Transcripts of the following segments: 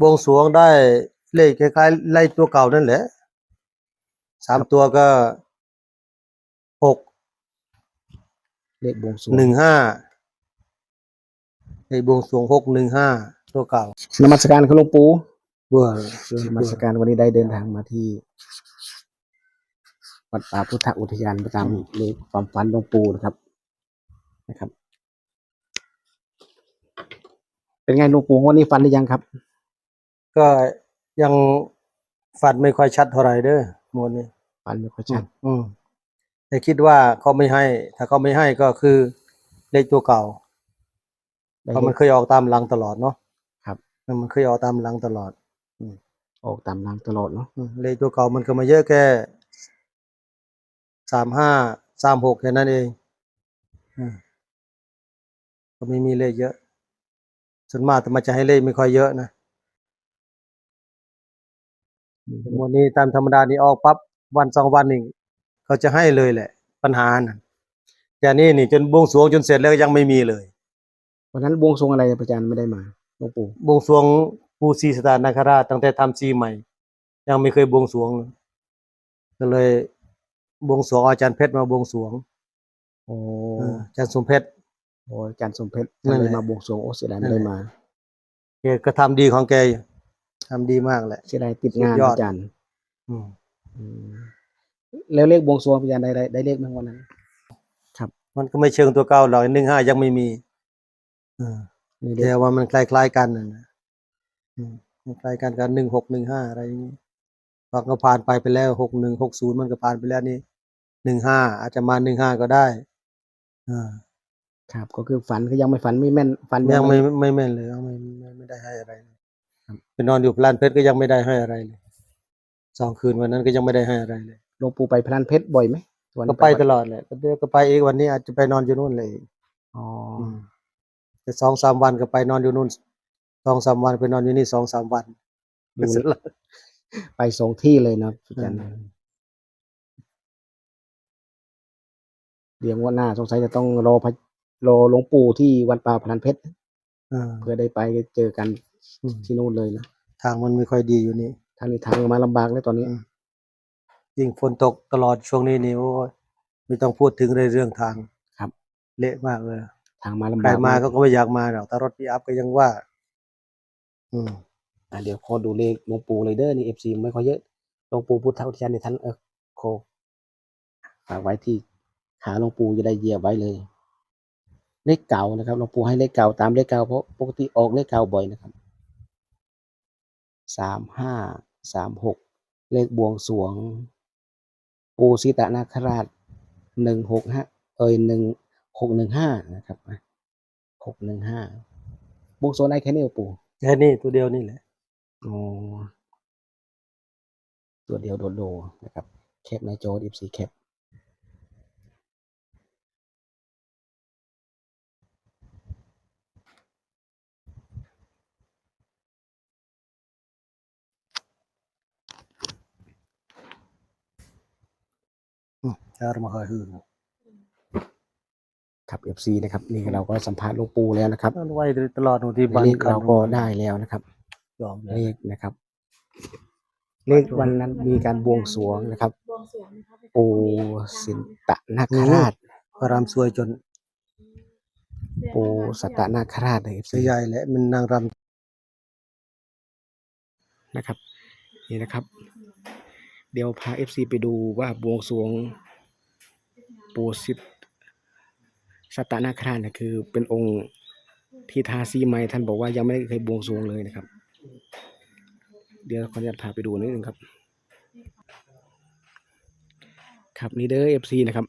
บวงสรวงได้เลขคล้ายๆไล่ตัวเก่านั่นแหละสามตัวก็หกเลขบวงสรวงหนึ่งห้าในบวงสรวงหกหนึ่งห้าตัวเก่านมัสการคุณหลวงปู่เบื่อนมัสการวันนี้ได้เดินทางมาที่วัดป่าพุทธอุทยานประจำเลขความฝันหลวงปู่นะครับนะครับ เป็นไงหลวงปู่งวันนี้ฝันหรือยังครับ ก็ยังฝันไม่ค่อยชัดเท่าไหร่เด้อหมดนี้ฝันไม่ค่อยชัดอืมแต่คิดว่าเขาไม่ให้ ถ้าเขาไม่ให้ก็คือเลขตัวเก่าได้เพราะเลมันขเคยออกตามหลังตลอดเนาะครับ มันเคยออกตามหลังตลอดออกตามนางตลอดเนาะอืมเลขตัวเก่ามันก็มาเยอะแค่สามห้าสามหกแค่นั้นเองอืมก็ไม่มีเลขเยอะส่วนมากแต่มันจะให้เลขไม่ค่อยเยอะนะ งวดนี้ตามธรรมดานี่ออกปั๊บวันสองวันนี่เขาจะให้เลยแหละ ปัญหานะแต่นี่นี่จนบวงสรวงจนเสร็จแล้วก็ยังไม่มีเลยวันนั้นบวงสรวงอะไรพระอาจารย์ไม่ได้มาหลวงปู่บวงสรวงปู่ศรีสตานาคราชตั้งแต่ทำซีใหม่ ยังไม่เคยบวงสรวงเลยก็เลยบวงสรวงเอาอาจารย์เพชรมาบวงสรวงโอ้เอออาจารย์สมเพชรโหอาจารย์สมเพชรนั่ท่านนแหเลละยมาบวงสรวงโอ้เสียดายนั่ไม่นแหละได้มาแกก็ทำดีของแกอยู่ ทำดีมากแหละ เสียดายติดงานสุดยอด อาจารย์อืมอืมแล้วเลขบวงสรวงพระอาจารย์ได้ได้ได้เลขไหมวันนั้น มันก็ไม่เชิงตัวเก่าหรอกหนึ่งห้ายังไม่มีเออมีเลแต่ขว่ามันคล้ายๆกันนะนะอืมมันคล้ายกันกันหนึ่งหกหนึ่งห้าอะไรอย่างนี้พอก็ผ่านไปไปแล้วหกหนึ่งหกศูนย์มันก็ผ่านไปแล้วนี่หนึ่งห้าอาจจะมาหนึ่งห้าก็ได้อ่า ครับ ก็คือฝันก็ยังไม่ฝันไม่แม่นฝันยังไม่ไม่แม่นเลยยังไม่ไม่ไม่ได้ให้อะไรเลย ไปนอนอยู่พลานเพชรก็ยังไม่ได้ให้อะไรเลยสองคืนวันนั้นก็ยังไม่ได้ให้อะไรเลยหลวงปู่ไปพลันเพชรบ่อยไหมวันก็ไปวัดตลอดแหละก็เดี๋ยวก็ไปอีกวันนี้อาจจะไปนอนอยู่นู่นเลยอ๋ออมแต่สองสามวันก็ไปนอนอยู่นู่นสองสามวันไปนอนอยู่นี่สองสามวันดูไปสองที่เลยนะพระอาจารย์อืมเดี๋ยวงวันหน้าสงสัยจะต้องรอพระรอหลวงปู่ที่วัดป่าพลันเพชรอ่าเพื่อได้ไปเจอกัน อืมที่นู่นเลยนะทางมันไม่ค่อยดีอยู่นี่ ทางนี้ทางมาลำบากเลยตอนนี้ อืม ยิ่งฝนตกตลอดช่วงนี้นี่โอ้ยไม่ต้องพูดถึงเลยเรื่องทางครับ เละมากเลย ทางมาลำใครบากมาก็ก็ไม่อยากมาหรอกแต่รถพีอัพก็ยังว่า อืม อะเดี๋ยวขอดูเลขหลวงปู่เลยเด้อนี่เอฟซีไม่ค่อยเยอะหลวงปู่พุทธอุทยานในท่านเออโคฝากไว้ที่ขาหลวงปู่จะได้เหยียบไว้เลย เลขเก่านะครับหลวงปู่ให้เลขเก่าตามเลขเก่าเพราะปกติออกเลขเก่าบ่อยนะครับ สามห้าสามหกเลขบวงสรวง ปูสิตนาคราชหนึ่งหกห้าเอ้ยหนึ่งหกหนึ่งห้านะครับหกหนึ่งห้าบวงสรวงได้แค่นี้เหรอปู่แค่นี้ตัวเดียวนี่แหละอ๋อตัวเดียวโดดโดนะครับแคปในจอดิฟซีแคป จะมาหาหืนครับเอฟซีนะครับ นี่เราก็สัมภาษณ์หลวงปู่แล้วนะครับมันไว้ตลอดบางทีบ้านเลขเราก็ได้แล้วนะครับยอมเลเลยขนะครับ เลขวันนั้นมีการบวงสรวงนะครับ บวงสรวงนะคะไปปูสินตะนาคราช พระรามสวยจนปูสัตตนาคราชเลยเอฟเสีซียใหญ่แหละมันนางรนะครับ นี่นะครับ เดี๋ยวพาเอฟซีไปดูว่าบวงสรวง ปูสิทสัตตนาคราชเนี่ยคือเป็นองค์ที่ทาสีไม้ท่านบอกว่ายังไม่ได้เคยบวงสรวงเลยนะครับ เดี๋ยวขออนุญาตพาไปดูนิดนึงครับ ครับนี่เด้อเอฟซีนะครับ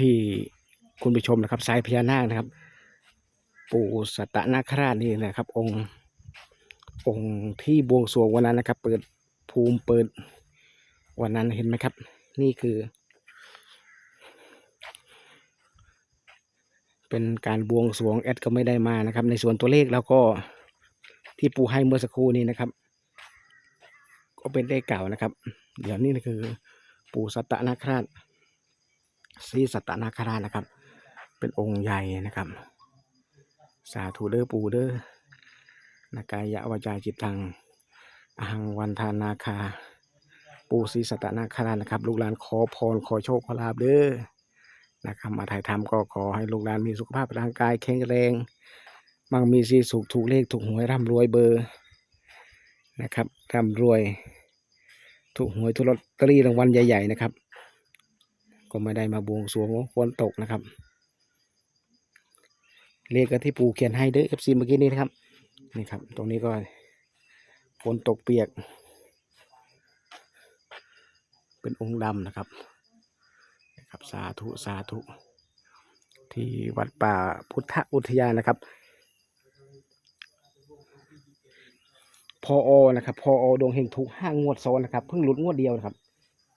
พี่ๆคุณผู้ชมนะครับสายพญานาคนะครับ ปู่สัตตนาคราชนี่นะครับ องค์องค์ที่บวงสรวงวันนั้นนะครับ เปิดภูมิเปิดวันนั้นเห็นไหมครับ นี่คือ เป็นการบวงสรวงแอดก็ไม่ได้มานะครับ ในส่วนตัวเลขแล้วก็ที่ปูให้เมื่อสักครู่นี้นะครับ ก็เป็นเลขเก่านะครับ เดี๋ยวนี้คือ ปู่สัตนาคราชศรีสัตนาคราชนะครับ เป็นองค์ใหญ่นะครับ สาธุเด้อปู่เด้อนากายะวาจาจิตตังอหังวันทานาคา ปูศรีสตตนาคราชนะครับ ลูกหลานขอพรขอโชคขอลาบเด้อนะครับมาถ่ายทำก็ขอให้ลูกหลานมีสุขภาพร่างกายแข็งแรงมั่งมีสีสุขถูกเลขถูกหวยร่ำรวยเบอร์นะครับร่ำรวย ถูกหวยทุกลอตเตอรี่รางวัลใหญ่ ๆ นะครับ ก็ไม่ได้มาบวงสรวงฝนตกนะครับ เลขก็ที่ปูเขียนให้เด้อเอฟซีเมื่อกี้นี้นะครับนี่ครับ ตรงนี้ก็ฝนตกเปียก เป็นองค์ดำนะครับนะครับ สาธุสาธุ ที่วัดป่าพุทธอุทยานนะครับพออนะครับพออดวงเฮงถูกห้างวดซ้อนนะครับเพิ่งหลุดงวดเดียวนะครับ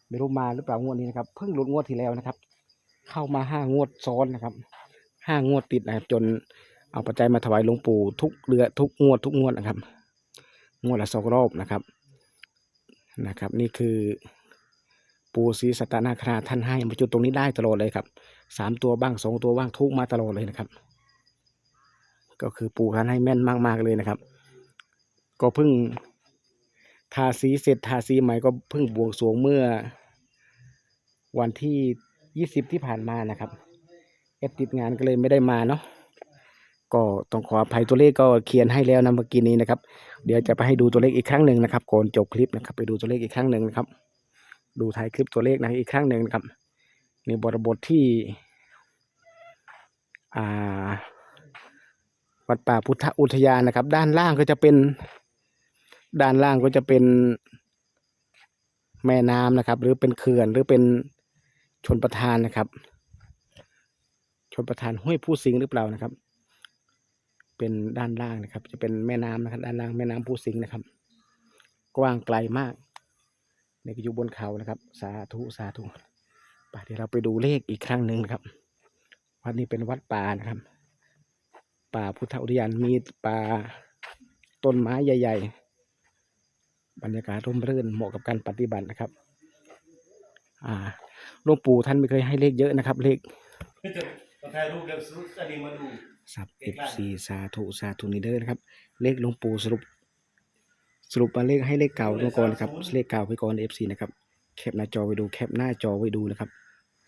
ไม่รู้มาหรือเปล่างวดนี้นะครับเพิ่งหลุดงวดที่แล้วนะครับ เข้ามาห้างวดซ้อนนะครับห้างวดติดนะครับ จนเอาปัจจัยมาถวายหลวงปู่ทุกเดือทุกงวดทุกงวดนะครับ งวดละสองรอบนะครับนะครับ นี่คือ ปู่ศรีสัตนาคราท่านให้มาจุดตรงนี้ได้ตลอดเลยครับสามตัวบ้างสองตัวบ้างทุกมาตลอดเลยนะครับ ก็คือปู่ท่านให้แม่นมากๆเลยนะครับ ก็เพิ่งทาสีเสร็จทาสีใหม่ก็เพิ่งบวงสรวงเมื่อ วันที่ยี่สิบที่ผ่านมานะครับเอฟติดงานก็เลยไม่ได้มาเนาะก็ต้องขออภัยตัวเลขก็เขียนให้แล้วนะเมื่อกี้นี้นะครับ เดี๋ยวจะไปให้ดูตัวเลขอีกครั้งหนึ่งนะครับก่อนจบคลิปนะครับ ไปดูตัวเลขอีกครั้งหนึ่งนะครับ ดูท้ายคลิปตัวเลขนะอีกครั้งหนึ่งครับในบทบทที่วัดป่าพุทธอุทยานนะครับ ด้านล่างก็จะเป็น ด้านล่างก็จะเป็นแม่น้ำนะครับ หรือเป็นเขื่อนหรือเป็นชนประทานนะครับ ชนประทานห้วยผู้สิงหรือเปล่านะครับ เป็นด้านล่างนะครับ จะเป็นแม่น้ำนะครับ ด้านล่างแม่น้ำผู้สิงนะครับ กว้างไกลมาก นี่ก็อยู่บนเขานะครับ สาธุสาธุไปเดี๋ยวเราไปดูเลขอีกครั้งหนึ่งนะครับ วัดนี้เป็นวัดป่านะครับ ป่าพุทธอุทยานมีป่าต้นไม้ใหญ่ ๆ บรรยากาศร่มรื่นเหมาะกับการปฏิบัตินะครับ อ่าหลวงปู่ท่านไม่เคยให้เลขเยอะนะครับ เลขก็ถ่ายรูปแล้วสรุปอันนี้มาดูสับเอฟซีสาธุสาธุนี่เด้อนะครับ เลขหลวงปู่สรุป สรุปมาเลขให้เลขเก่าตัวก่อนนะครับเลขเก่าไปก่อนเอฟซีนะครับแคปหน้าจอไว้ดูแคปหน้าจอไว้ดูนะครับ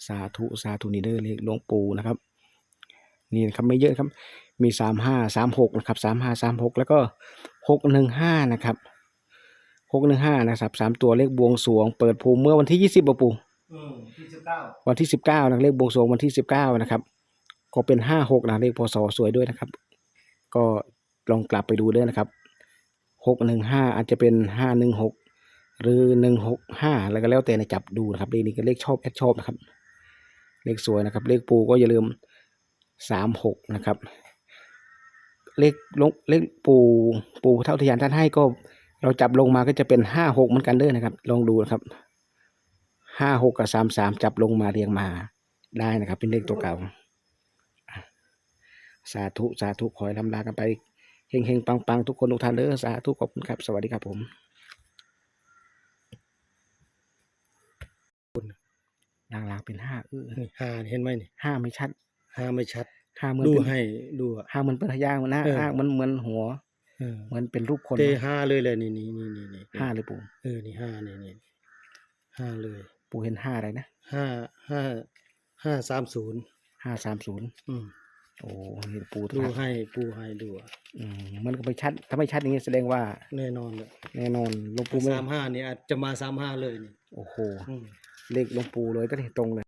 สาธุสาธุนี่เด้อเลขหลวงปู่นะครับ นี่นะครับไม่เยอะครับ มีสามห้าสามหกนะครับสามห้าสามหกแล้วก็หกหนึ่งห้านะครับหกหนึ่งห้านะครับสามตัวเลขบวงสรวง เปิดภูมิเมื่อวันที่ยี่สิบปู่อืมที่สิบเก้าวันที่สิบเก้านะเลขบวงสรวงวันที่สิบเก้านะครับก็เป็นห้าหกนะเลขพศสวยด้วยนะครับ ก็ลองกลับไปดูด้วยนะครับ หกหนึ่งห้าอาจจะเป็นห้าหนึ่งหกหรือหนึ่งหกห้าแล้วก็แล้วแต่ในจับดูนะครับเลขนี้ก็เลขชอบแอดชอบนะครับ เลขสวยนะครับ เลขปูก็อย่าลืมสามหกนะครับ เลขลงเลขปูปูเท่าทยานท่านให้ก็เราจับลงมาก็จะเป็นห้าหกเหมือนกันเด้อนะครับ ลองดูนะครับห้าหกกับสามสามจับลงมาเรียงมาได้นะครับ เป็นเลขตัวเก่า สาธุ สาธุ ขอให้ลำลากันไป เฮงเฮงปังปังทุกคนทุกท่านเด้อสาธุขอบคุณครับ สวัสดีครับผมลางลางๆเป็นห้าเออนี่ห้าเห็นไหมนี่ห้าไม่ชัดห้าไม่ชัดห้าเหมือนดูเป็นให้ดูอะห้าเหมือนเป็นพยางค์นะเออห้าเหมือนเหมือนหัวเออเหมือนเป็นรูปคนเตนะห้าเลยเลยนี่นี่นี่นี่นี่ห้าเลยปู่เออนี่ห้านี่นี่ห้าเลย ปู่เห็นห้าอะไรนะห้าห้าห้าสามศูนย์ห้าสามศูนย์อืม โอ้เห็นปู่ดูทักให้ปูให้ดูอะอืมมันก็ไม่ชัด ถ้าไม่ชัดอย่างนี้แสดงว่าแน่นอนเลยแน่นอนหลวงปู่ไม่สามห้านี่อาจจะมาสามห้าเลยนี่โอ้โห อืม เลขหลวงปู่เลยก็ตรงเลย